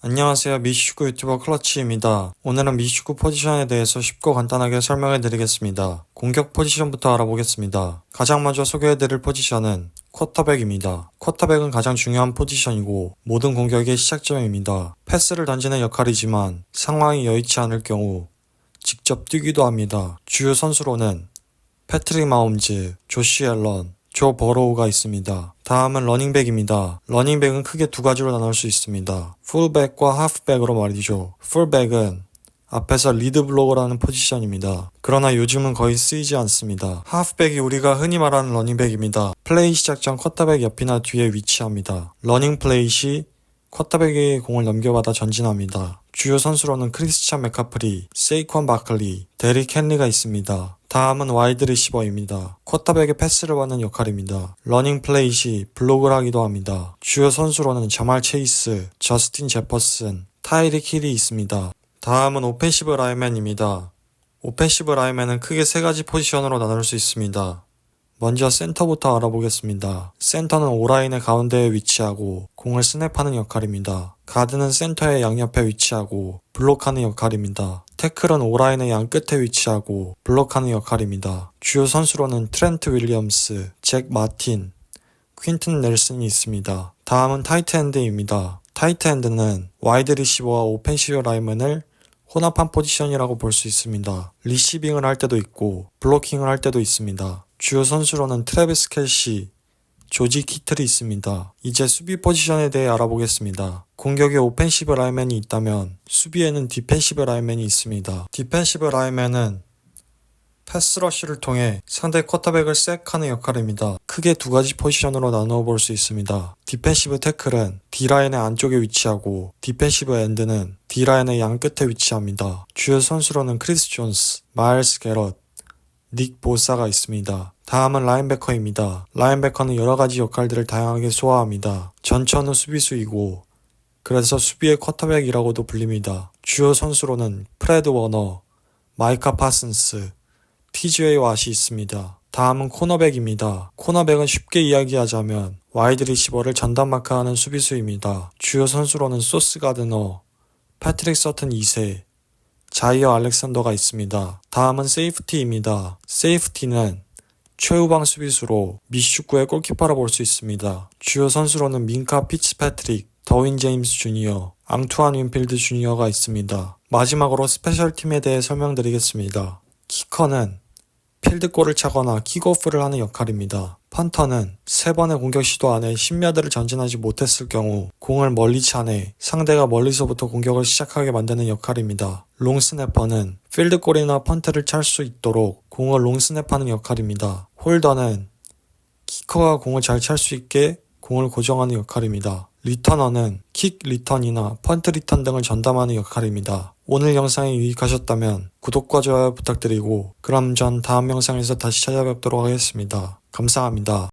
안녕하세요. 미식축구 유튜버 클러치입니다. 오늘은 미식축구 포지션에 대해서 쉽고 간단하게 설명해 드리겠습니다. 공격 포지션부터 알아보겠습니다. 가장 먼저 소개해 드릴 포지션은 쿼터백입니다. 쿼터백은 가장 중요한 포지션이고 모든 공격의 시작점입니다. 패스를 던지는 역할이지만 상황이 여의치 않을 경우 직접 뛰기도 합니다. 주요 선수로는 패트릭 마홈즈, 조시 앨런, 조 버로우가 있습니다. 다음은 러닝백입니다. 러닝백은 크게 두 가지로 나눌 수 있습니다. 풀백과 하프백으로 말이죠. 풀백은 앞에서 리드 블로거라는 포지션입니다. 그러나 요즘은 거의 쓰이지 않습니다. 하프백이 우리가 흔히 말하는 러닝백입니다. 플레이 시작 전 쿼터백 옆이나 뒤에 위치합니다. 러닝 플레이 시 쿼터백에게 공을 넘겨받아 전진합니다. 주요 선수로는 크리스찬 맥카프리, 세이콘 바클리, 데릭 헨리가 있습니다. 다음은 와이드 리시버입니다. 쿼터백의 패스를 받는 역할입니다. 러닝 플레이 시 블록을 하기도 합니다. 주요 선수로는 자말 체이스, 저스틴 제퍼슨, 타이릭 힐이 있습니다. 다음은 오펜시브 라인맨입니다. 오펜시브 라인맨은 크게 세 가지 포지션으로 나눌 수 있습니다. 먼저 센터부터 알아보겠습니다. 센터는 오라인의 가운데에 위치하고 공을 스냅하는 역할입니다. 가드는 센터의 양옆에 위치하고 블록하는 역할입니다. 태클은 오라인의 양 끝에 위치하고 블록하는 역할입니다. 주요 선수로는 트렌트 윌리엄스, 잭 마틴, 퀸튼 넬슨이 있습니다. 다음은 타이트엔드입니다. 타이트엔드는 와이드 리시버와 오펜시브 라인맨을 혼합한 포지션이라고 볼 수 있습니다. 리시빙을 할 때도 있고 블로킹을 할 때도 있습니다. 주요 선수로는 트래비스 켈시, 조지 키틀이 있습니다. 이제 수비 포지션에 대해 알아보겠습니다. 공격에 오펜시브 라인맨이 있다면 수비에는 디펜시브 라인맨이 있습니다. 디펜시브 라인맨은 패스러쉬를 통해 상대 쿼터백을 섹하는 역할입니다. 크게 두 가지 포지션으로 나누어 볼 수 있습니다. 디펜시브 태클은 D라인의 안쪽에 위치하고 디펜시브 엔드는 D라인의 양 끝에 위치합니다. 주요 선수로는 크리스 존스, 마일스 게럿, 닉 보사가 있습니다. 다음은 라인베커입니다. 라인베커는 여러 가지 역할들을 다양하게 소화합니다. 전천후 수비수이고 그래서 수비의 쿼터백이라고도 불립니다. 주요 선수로는 프레드 워너, 마이카 파슨스, TGA 왓이 있습니다. 다음은 코너백입니다. 코너백은 쉽게 이야기하자면 와이드 리시버를 전담 마크하는 수비수입니다. 주요 선수로는 소스 가드너, 패트릭 서튼 2세, 자이어 알렉산더가 있습니다. 다음은 세이프티입니다. 세이프티는 최후방 수비수로 미축구의 골키퍼라 볼 수 있습니다. 주요 선수로는 민카 피츠패트릭, 더윈 제임스 주니어, 앙투안 윈필드 주니어가 있습니다. 마지막으로 스페셜 팀에 대해 설명드리겠습니다. 키커는 필드골을 차거나 킥오프를 하는 역할입니다. 펀터는 세 번의 공격 시도 안에 10야드를 전진하지 못했을 경우 공을 멀리 차내 상대가 멀리서부터 공격을 시작하게 만드는 역할입니다. 롱스냅퍼는 필드골이나 펀트를 찰 수 있도록 공을 롱스냅하는 역할입니다. 홀더는 키커가 공을 잘 찰 수 있게 공을 고정하는 역할입니다. 리터너는 킥 리턴이나 펀트 리턴 등을 전담하는 역할입니다. 오늘 영상이 유익하셨다면 구독과 좋아요 부탁드리고 그럼 전 다음 영상에서 다시 찾아뵙도록 하겠습니다. 감사합니다.